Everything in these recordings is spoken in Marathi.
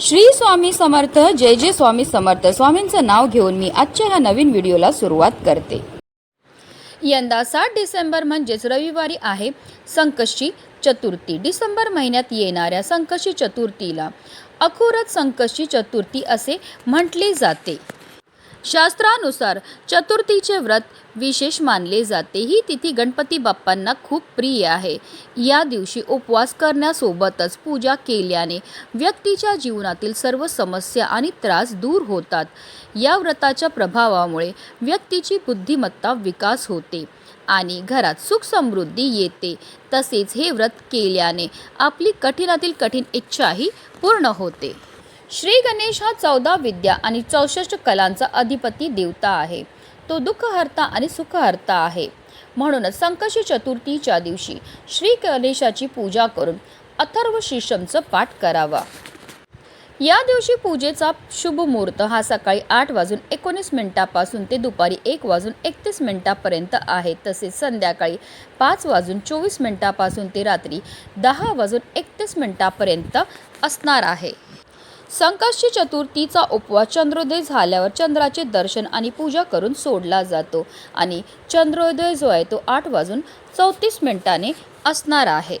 श्री स्वामी समर्थ जय जय स्वामी समर्थ. स्वामींचं नाव घेऊन मी आजच्या ह्या नवीन व्हिडिओला सुरुवात करते. यंदा सात डिसेंबर म्हणजेच रविवारी आहे संकष्टी चतुर्थी. डिसेंबर महिन्यात येणाऱ्या संकष्टी चतुर्थीला अखुरत संकष्टी चतुर्थी असे म्हटले जाते. शास्त्रानुसार चतुर्थीचे व्रत विशेष मानले जाते ही तिथी गणपती बाप्पांना खूप प्रिय आहे. या दिवशी उपवास करण्यासोबतच पूजा केल्याने व्यक्तीच्या जीवनातील सर्व समस्या आणि त्रास दूर होतात. या व्रताच्या प्रभावामुळे व्यक्तीची बुद्धिमत्ता विकास होते आणि घरात सुख समृद्धी येते. तसेच हे व्रत केल्याने आपली कठीणातील कठीण इच्छाही पूर्ण होते. श्री गणेश हा चौदा विद्या आणि चौसष्ट कलांचा अधिपती देवता आहे. तो दुःखहर्ता आणि सुखहर्ता आहे. म्हणूनच संकशी चतुर्थीच्या दिवशी श्री गणेशाची पूजा करून अथर्व शीर्षमचं पाठ करावा. या दिवशी पूजेचा शुभ मुहूर्त हा सकाळी आठ वाजून एकोणीस मिनिटापासून ते दुपारी एक वाजून एकतीस मिनिटापर्यंत आहे. तसेच संध्याकाळी पाच वाजून चोवीस मिनिटापासून ते रात्री दहा वाजून एकतीस मिनिटापर्यंत असणार आहे. संकष्टी चतुर्थीचा उपवास चंद्रोदय झाल्यावर चंद्राचे दर्शन आणि पूजा करून सोडला जातो आणि चंद्रोदय जो आहे तो आठ वाजून चौतीस मिनिटाने असणार आहे.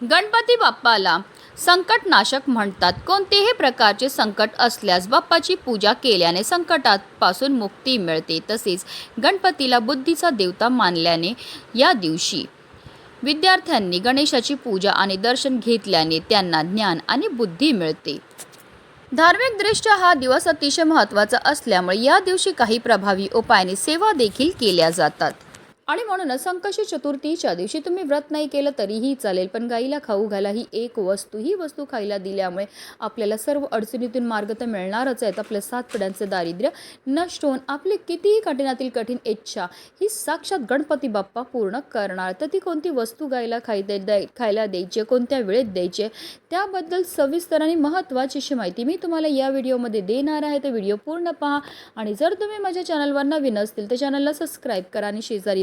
गणपती बाप्पाला संकटनाशक म्हणतात. कोणतेही प्रकारचे संकट असल्यास बाप्पाची पूजा केल्याने संकटापासून मुक्ती मिळते. तसेच गणपतीला बुद्धीचा देवता मानल्याने या दिवशी विद्यार्थ्यांनी गणेशाची पूजा आणि दर्शन घेतल्याने त्यांना ज्ञान आणि बुद्धी मिळते. धार्मिकदृष्ट्या हा दिवस अतिशय महत्त्वाचा असल्यामुळे या दिवशी काही प्रभावी उपायाने सेवा देखील केल्या जातात. आणि म्हणूनच संकष्टी चतुर्थीच्या दिवशी तुम्ही व्रत नाही केलं तरीही चालेल पण गाईला खाऊ घाला ही एक वस्तू ही वस्तू खायला दिल्यामुळे आपल्याला सर्व अडचणीतून मार्ग तर मिळणारच आहेत. आपल्या सात पिढ्यांचं दारिद्र्य नष्ट होऊन आपली कितीही कठीणातील कठीण इच्छा ही साक्षात गणपती बाप्पा पूर्ण करणार. तर ती कोणती वस्तू गायला खाय द्याय खायला द्यायची कोणत्या वेळेत द्यायची त्याबद्दल सविस्तर आणि महत्त्वाची अशी माहिती मी तुम्हाला या व्हिडिओमध्ये देणार आहे. तर व्हिडिओ पूर्ण पहा आणि जर तुम्ही माझ्या चॅनलवर नवीन असतील तर चॅनलला सबस्क्राईब करा आणि शेजारी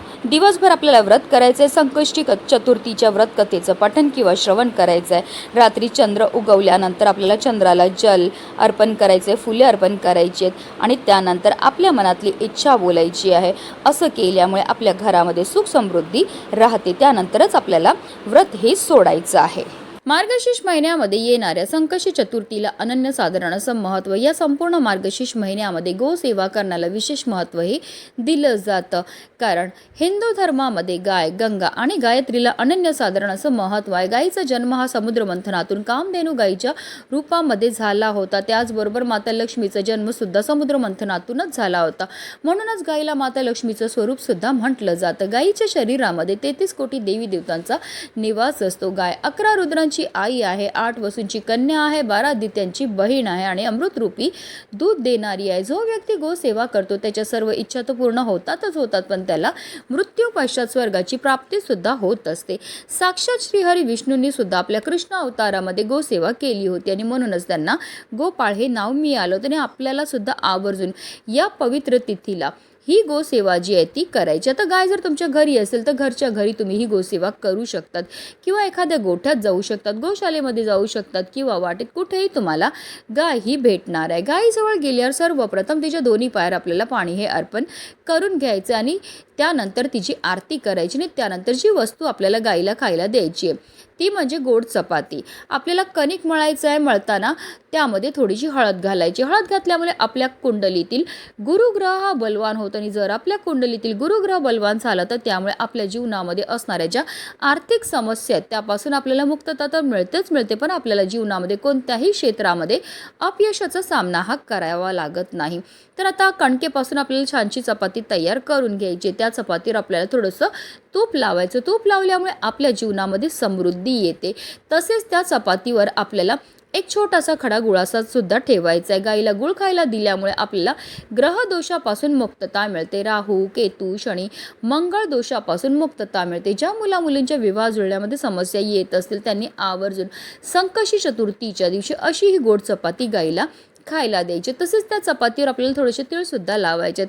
दिवसभर आपल्याला व्रत करायचं आहे संकष्टी चतुर्थीच्या व्रत कथेचं पठण किंवा श्रवण करायचं आहे रात्री चंद्र उगवल्यानंतर आपल्याला चंद्राला जल अर्पण करायचं आहे फुले अर्पण करायची आहेत आणि त्यानंतर आपल्या मनातली इच्छा बोलायची आहे. असं केल्यामुळे आपल्या घरामध्ये सुख समृद्धी राहते. त्यानंतरच आपल्याला व्रत हे सोडायचं आहे. मार्गशीर्ष महिन्यामध्ये येणाऱ्या संकष्टी चतुर्थीला अनन्यसाधारण असं महत्त्व या संपूर्ण मार्गशीर्ष महिन्यामध्ये गोसेवा करण्याला विशेष महत्त्व हे दिलं जातं. कारण हिंदू धर्मामध्ये गाय गंगा आणि गायत्रीला अनन्यसाधारण असं महत्त्व आहे. गायीचा जन्म हा समुद्र मंथनातून कामधेनू गायीच्या रूपामध्ये झाला होता. त्याचबरोबर माता लक्ष्मीचा जन्म सुद्धा समुद्र मंथनातूनच झाला होता. म्हणूनच गायीला माता लक्ष्मीचं स्वरूप सुद्धा म्हटलं जातं. गायीच्या शरीरामध्ये तेहतीस कोटी देवी देवतांचा निवास असतो. गाय अकरा रुद्रांची आई आहे आठ वसूंची कन्या आहे बारा दित्यांची बहीण आहे आणि अमृतरूपी दूध देणारी आहे. जो व्यक्ती गोसेवा करतो त्याच्या सर्व इच्छा तर पूर्ण होतातच होतात पण त्याला मृत्यू पश्चात स्वर्गाची प्राप्तीसुद्धा होत असते. साक्षात श्रीहरी विष्णूंनी सुद्धा आपल्या कृष्ण अवतारामध्ये गोसेवा केली होती आणि म्हणूनच त्यांना गोपाळ हे नाव मिळालं होतं आणि आपल्याला सुद्धा आवर्जून या पवित्र तिथीला ही गोसेवा जी आहे ती करायची. आता गाय जर तुमच्या घरी असेल तर घरच्या घरी तुम्ही ही गोसेवा करू शकतात. किंवा एखाद्या गोठ्यात जाऊ शकतात गोशालेमध्ये जाऊ शकतात किंवा वाटेत कुठेही तुम्हाला गाय ही भेटणार आहे. गायीजवळ गेल्यावर सर्वप्रथम तिच्या दोन्ही पायावर आपल्याला पाणी हे अर्पण करून घ्यायचं आणि त्यानंतर तिची आरती करायची आणि त्यानंतर जी वस्तू आपल्याला गाईला खायला द्यायची आहे ती म्हणजे गोड चपाती. आपल्याला कणिक मळायचं आहे मळताना त्यामध्ये थोडीशी हळद घालायची. हळद घातल्यामुळे आपल्या कुंडलीतील गुरुग्रह हा बलवान होतो आणि जर आपल्या कुंडलीतील गुरुग्रह बलवान झाला तर त्यामुळे आपल्या जीवनामध्ये असणाऱ्या ज्या आर्थिक समस्या आहेत त्यापासून आपल्याला मुक्तता तर मिळतेच मिळते पण आपल्याला जीवनामध्ये कोणत्याही क्षेत्रामध्ये अपयशाचा सामना हा करावा लागत नाही. तर आता कणकेपासून आपल्याला छानशी चपाती तयार करून घ्यायची त्या चपातीवर आपल्याला थोडंसं तूप लावायचं. तूप लावल्यामुळे आपल्या जीवनामध्ये समृद्धी येते. तसेच त्या चपातीवर आपल्याला एक छोटासा खडा गुळासा सुद्धा ठेवायचा आहे. गाईला गुळ खायला दिल्यामुळे आपल्याला ग्रहदोषापासून मुक्तता मिळते. राहू केतू शनी मंगळ दोषापासून मुक्तता मिळते. ज्या मुला मुलींच्या विवाह जुळण्यामध्ये समस्या येत असतील त्यांनी आवर्जून संकशी चतुर्थीच्या दिवशी अशी ही गोड चपाती गाईला खायला द्यायचे. तसेच त्या चपातीवर आपल्याला थोडेसे तिळसुद्धा लावायचे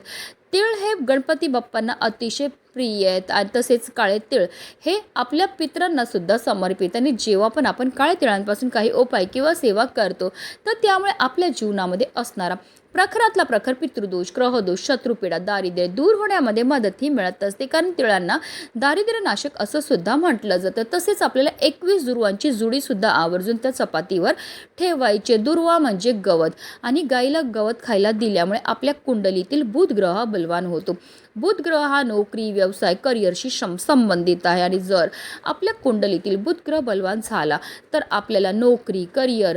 तिळ हे गणपती बाप्पांना अतिशय प्रिय आहेत. आणि तसेच काळे तिळ हे आपल्या पित्रांना सुद्धा समर्पित आणि जेव्हा पण आपण काळे तिळांपासून काही उपाय किंवा सेवा करतो तर त्यामुळे आपल्या जीवनामध्ये असणारा प्रखरातला प्रखर पितृदोष ग्रहदोष शत्रुपीडा दारिद्र्य दूर होण्यामध्ये मदतही मिळत असते. कारण तिळांना दारिद्र्य नाशक असं सुद्धा म्हटलं जातं. तसेच आपल्याला एकवीस दुर्वांची जुडी सुद्धा आवर्जून त्या चपातीवर ठेवायचे. दुर्वा म्हणजे गवत. आणि गाईला गवत खायला दिल्यामुळे आपल्या कुंडलीतील बुध ग्रह हा बलवान होतो. बुध ग्रह हा नोकरी व्यवसाय करिअरशी शम संबंधित आहे. आणि जर आपल्या कुंडलीतील बुध ग्रह बलवान झाला तर आपल्याला नोकरी करिअर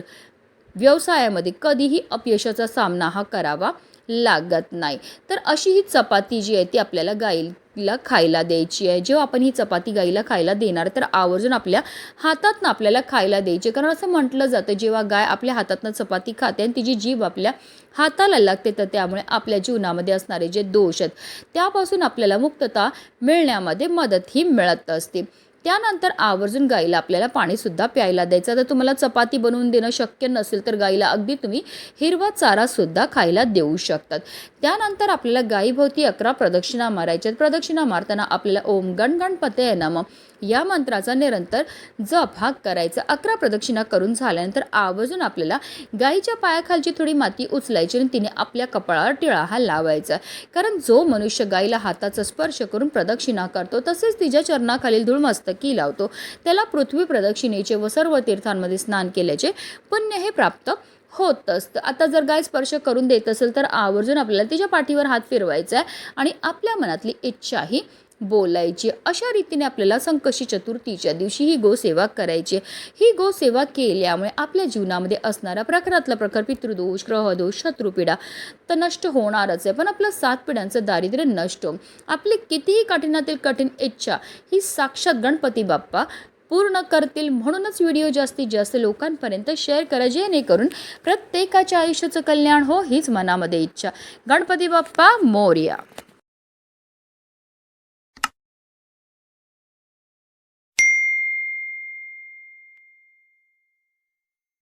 व्यवसायामध्ये कधीही अपयशाचा सामना हा करावा लागत नाही. तर अशी ही चपाती जी आहे ती आपल्याला गाईला खायला द्यायची आहे. जेव्हा आपण ही चपाती गाईला खायला देणार तर आवर्जून आपल्या हातातनं आपल्याला खायला द्यायची कारण असं म्हटलं जातं जेव्हा गाय आपल्या हातातनं चपाती खाते आणि तिची जीभ आपल्या हाताला लागते तर त्यामुळे आपल्या जीवनामध्ये असणारे जे दोष आहेत त्यापासून आपल्याला मुक्तता मिळण्यामध्ये मदतही मिळत असते. त्यानंतर आवर्जून गाईला आपल्याला पाणीसुद्धा प्यायला द्यायचं. तर तुम्हाला चपाती बनवून देणं शक्य नसेल तर गाईला अगदी तुम्ही हिरवा चारासुद्धा खायला देऊ शकतात. त्यानंतर आपल्याला गाईभोवती अकरा प्रदक्षिणा मारायच्या प्रदक्षिणा मारताना आपल्याला ओम गण गणपते नम. या मंत्राचा निरंतर जप हा करायचा. अकरा प्रदक्षिणा करून झाल्यानंतर आवर्जून आपल्याला गाईच्या पायाखालची थोडी माती उचलायची आणि तिने आपल्या कपाळावर टिळा हा लावायचा. कारण जो मनुष्य गाईला हाताचा स्पर्श करून प्रदक्षिणा करतो तसेच तिच्या चरणाखालील की लावतो. त्याला पृथ्वी प्रदक्षिणेचे व सर्व तीर्थांमध्ये स्नान केल्याचे पुण्य हे प्राप्त होत असतं आता जर गाय स्पर्श करून देत असेल तर आवर्जून आपल्याला तिच्या पाठीवर हात फिरवायचा आहे आणि आपल्या मनातली इच्छाही बोलायची. अशा रीतीने आपल्याला संकशी चतुर्थीच्या दिवशी ही गोसेवा करायची. ही गोसेवा केल्यामुळे आपल्या जीवनामध्ये असणारा प्रखरातला प्रखर पितृदोष ग्रहदोष शत्रुपीडा तर नष्ट होणारच आहे. पण आपलं सात पिढ्यांचं दारिद्र्य नष्ट हो आपली कितीही कठीणातील कठीण इच्छा ही साक्षात गणपती बाप्पा पूर्ण करतील म्हणूनच व्हिडिओ जास्तीत जास्त लोकांपर्यंत शेअर करा. जेणेकरून प्रत्येकाच्या आयुष्याचं कल्याण हो हीच मनामध्ये इच्छा. गणपती बाप्पा मोर्या.